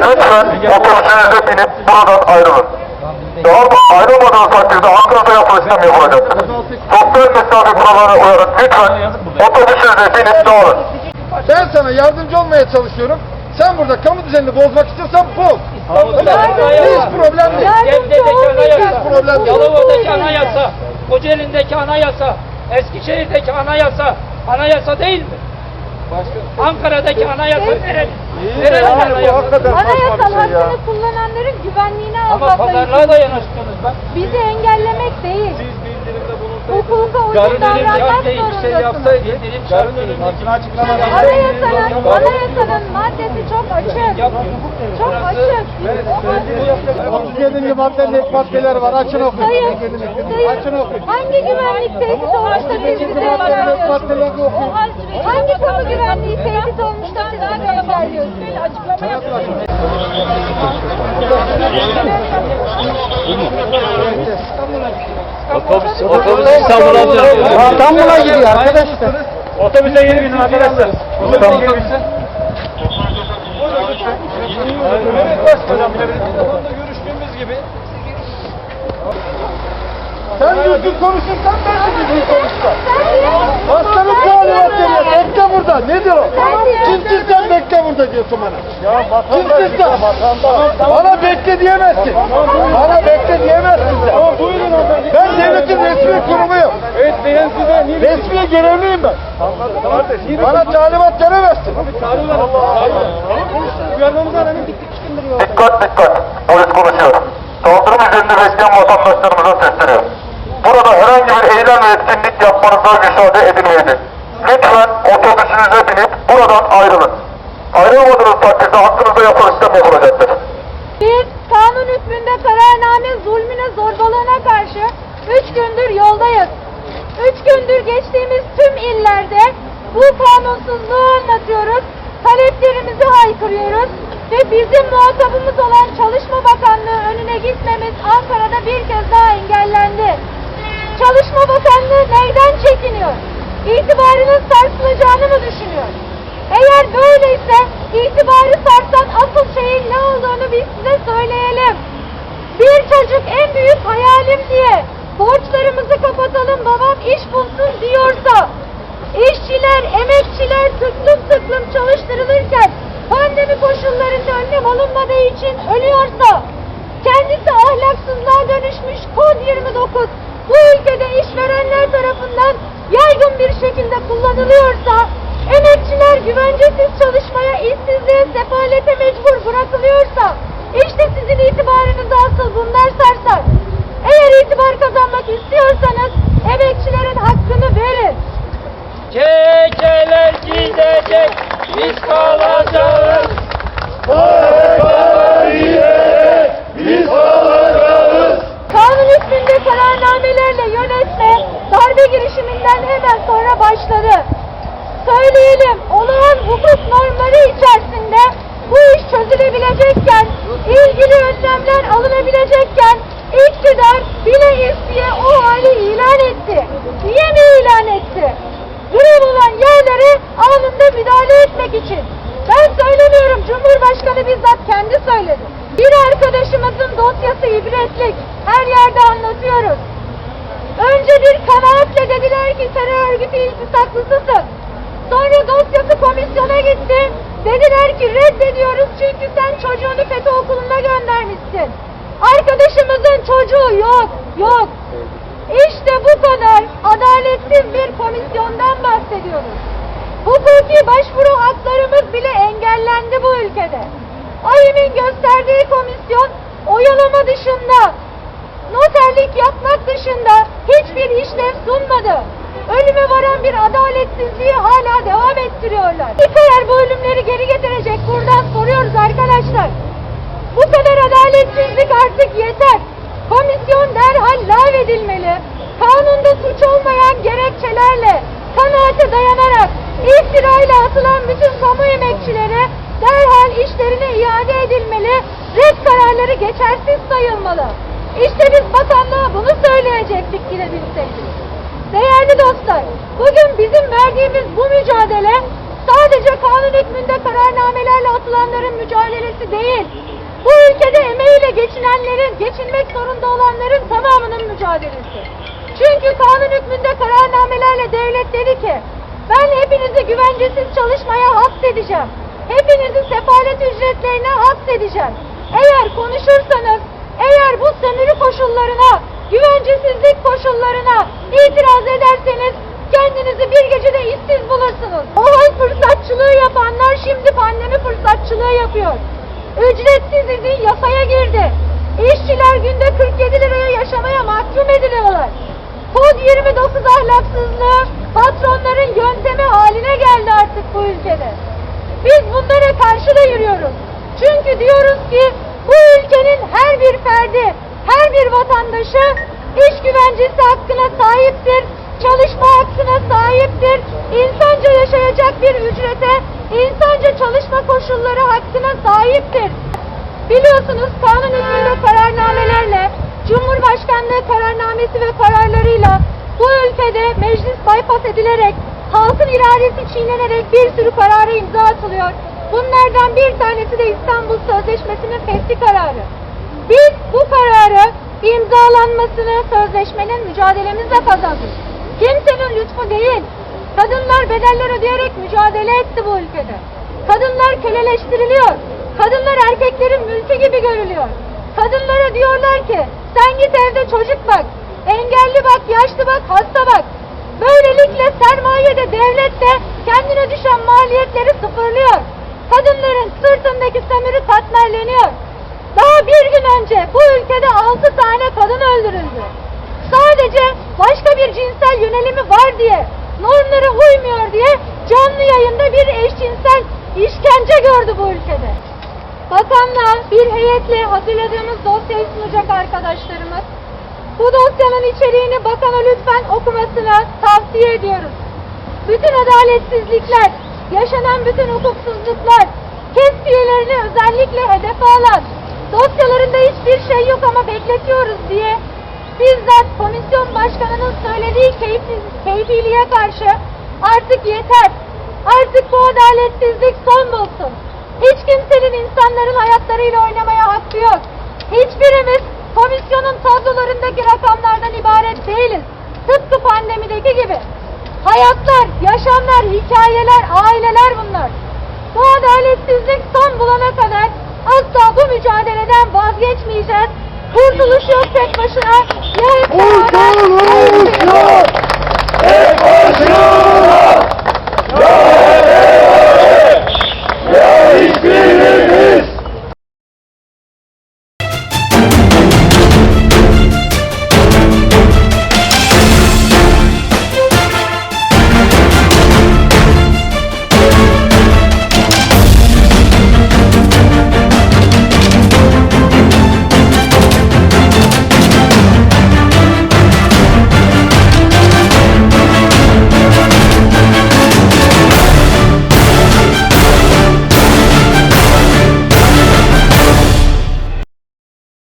Lütfen otobüsünüze binip buradan ayrılın. Daha da ayrılmadığınız takdirde hakkınızda yapılan işlem yapılacaktır. Sosyal mesafe kurallarına uyarak lütfen otobüsünüze binip dağılın. Ben sana yardımcı olmaya çalışıyorum. Sen burada kamu düzenini bozmak istiyorsan boz. Hiç problem değil. Gebze'deki anayasa. Yalova'daki anayasa, Kocaeli'ndeki anayasa, Eskişehir'deki anayasa, anayasa değil mi? Ankara'daki anayasa nereli? Nereli Yani bu anayasa? hakikaten saçma Anayasal şey ya. hakkını kullananların güvenliğine Ama almakla pazarlığa da yanaştınız bak. bizi engellemek değil. Hukuka uygun Yarın davranmak zorundasınız. yapsaydı indirim şart değil. Anayasanın, anayasanın maddesi çok açık. Çok açık. 37. maddenin ek maddeler var. Açın okuyun. Sayın, Açın sayın, okuyun. hangi güvenlik tehdit olmuş da biz bizi engelliyorsunuz? Hangi kamu güvenliği tehdit olmuş da siz bizi engelliyorsunuz? Açıklama yapın. Otobüs, otobüs İstanbul'a gidiyor. İstanbul'a gidiyor arkadaşlar. Otobüse yeni binin arkadaşlar. Otobüse. Sen düzgün konuşursan ben de düzgün konuşacağım. Hastalık talimat veriyor. Bekle burada. Ne diyor? Kimsin sen bekle burada diyorsun bana. Ya Kimsin sen? Bana bekle diyemezsin. Bana bekle diyemezsin sen. Ben devletin resmi kurumuyum. Evet benim size Resmi görevliyim ben. Bana talimat veremezsin. Dikkat dikkat. Polis konuşuyor. Kaldırım üzerinde bekleyen vatandaşlarımıza sesleniyor. Burada herhangi bir eylem ve etkinlik yapmanıza müsaade edilmeyecek. Lütfen otobüsünüze binip buradan ayrılın. Ayrılmadığınız takdirde hakkınızda yapılan yapılacaktır. Biz kanun hükmünde kararname zulmüne zorbalığına karşı üç gündür yoldayız. Üç gündür geçtiğimiz tüm illerde bu kanunsuzluğu anlatıyoruz. Taleplerimizi haykırıyoruz. Ve bizim muhatabımız olan Çalışma Bakanlığı önüne gitmemiz Ankara'da bir kez daha engellendi. Çalışma Bakanlığı neyden çekiniyor? İtibarının sarsılacağını mı düşünüyor? Eğer böyleyse itibarı sarsan asıl şeyin ne olduğunu biz size söyleyelim. Bir çocuk en büyük hayalim diye borçlarımızı kapatalım babam iş bulsun diyorsa işçiler, emekçiler tıklım tıklım çalıştırılırken pandemi koşullarında önlem alınmadığı için ölüyorsa kendisi ahlaksızlığa dönüşmüş kod 29 bu ülkede işverenler tarafından yaygın bir şekilde kullanılıyorsa güvencesiz çalışmaya, işsizliğe, sefalete mecbur bırakılıyorsa işte sizin itibarınızı asıl bunlar sarsar. Eğer itibar kazanmak istiyorsanız emekçilerin hakkını verin. Kekeler gidecek, biz kalacağız. Kanun hükmünde kararnamelerle yönetme darbe girişiminden hemen sonra başladı. Söyleyelim, hukuk normları içerisinde bu iş çözülebilecekken, ilgili önlemler alınabilecekken iktidar bile isteye o hali ilan etti. Niye mi ilan etti? Grev olan yerlere anında müdahale etmek için. Ben söylemiyorum, Cumhurbaşkanı bizzat kendi söyledi. Bir arkadaşımızın dosyası ibretlik. Her yerde anlatıyoruz. Önce bir kanaatle dediler ki terör örgütü iltisaklısısın. Sonra dosyası komisyona gitti. Dediler ki reddediyoruz çünkü sen çocuğunu FETÖ okuluna göndermişsin. Arkadaşımızın çocuğu yok, yok. İşte bu kadar adaletsiz bir komisyondan bahsediyoruz. Hukuki başvuru haklarımız bile engellendi bu ülkede. AYİM'in gösterdiği komisyon oyalama dışında, noterlik yapmak dışında hiçbir işlev sunmadı. Ölüme varan bir adaletsizliği hala devam ettiriyorlar. Eğer bu ölümleri geri getirecek buradan soruyoruz arkadaşlar. Bu kadar adaletsizlik artık yeter. Komisyon derhal lağvedilmeli. Kanunda suç olmayan gerekçelerle, kanaate dayanarak iftirayla atılan bütün kamu emekçileri derhal işlerine iade edilmeli, red kararları geçersiz sayılmalı. İşte biz bakanlığa bunu söyleyecektik girebilseydik. Değerli dostlar, bugün bizim verdiğimiz bu mücadele sadece kanun hükmünde kararnamelerle atılanların mücadelesi değil. Bu ülkede emeğiyle geçinenlerin, geçinmek zorunda olanların tamamının mücadelesi. Çünkü kanun hükmünde kararnamelerle devlet dedi ki, ben hepinizi güvencesiz çalışmaya hapsedeceğim. Hepinizi sefalet ücretlerine hapsedeceğim. Eğer konuşursanız, eğer bu sömürü koşullarına, güvencesizlik koşullarına itiraz ederseniz kendinizi bir gecede işsiz bulursunuz. O fırsatçılığı yapanlar şimdi pandemi fırsatçılığı yapıyor. Ücretsiz izin yasaya girdi. İşçiler günde 47 liraya yaşamaya mahkum ediliyorlar. Kod 29 ahlaksızlığı patronların yöntemi haline geldi artık bu ülkede. Biz bunlara karşı da yürüyoruz. Çünkü diyoruz ki bu ülkenin her bir ferdi, her bir vatandaşı güvencesi hakkına sahiptir, çalışma hakkına sahiptir, insanca yaşayacak bir ücrete, insanca çalışma koşulları hakkına sahiptir. Biliyorsunuz kanun hükmünde kararnamelerle, Cumhurbaşkanlığı kararnamesi ve kararlarıyla bu ülkede meclis bypass edilerek, halkın iradesi çiğnenerek bir sürü karara imza atılıyor. Bunlardan bir tanesi de İstanbul Sözleşmesi'nin fesli kararı. Biz bu kararı imzalanmasını sözleşmenin mücadelemizle kazandık. Kimsenin lütfu değil. Kadınlar bedeller ödeyerek mücadele etti bu ülkede. Kadınlar köleleştiriliyor. Kadınlar erkeklerin mülkü gibi görülüyor. Kadınlara diyorlar ki sen git evde çocuk bak, engelli bak, yaşlı bak, hasta bak. Böylelikle sermaye de devlet de kendine düşen maliyetleri sıfırlıyor. Kadınların sırtındaki sömürü katmerleniyor. Daha bir gün önce bu ülkede 6 tane kadın öldürüldü. Sadece başka bir cinsel yönelimi var diye, normlara uymuyor diye canlı yayında bir eşcinsel işkence gördü bu ülkede. Bakanla bir heyetle hazırladığımız dosyayı sunacak arkadaşlarımız. Bu dosyanın içeriğini bakana lütfen okumasını tavsiye ediyoruz. Bütün adaletsizlikler, yaşanan bütün hukuksuzluklar, KES üyelerini özellikle hedefe alan, dosyalarında hiçbir şey yok ama bekletiyoruz diye bizzat komisyon başkanının söylediği keyifsiz, keyfiliğe karşı artık yeter. Artık bu adaletsizlik son bulsun. Hiç kimsenin insanların hayatlarıyla oynamaya hakkı yok. Hiçbirimiz komisyonun tablolarındaki rakamlardan ibaret değiliz. Tıpkı pandemideki gibi. Hayatlar, yaşamlar, hikayeler, aileler bunlar. Bu adaletsizlik son bulana kadar asla bu mücadeleden vazgeçmeyeceğiz. Kurtuluş yok tek başına. Ya hep beraber. Kurtuluş yok! Tek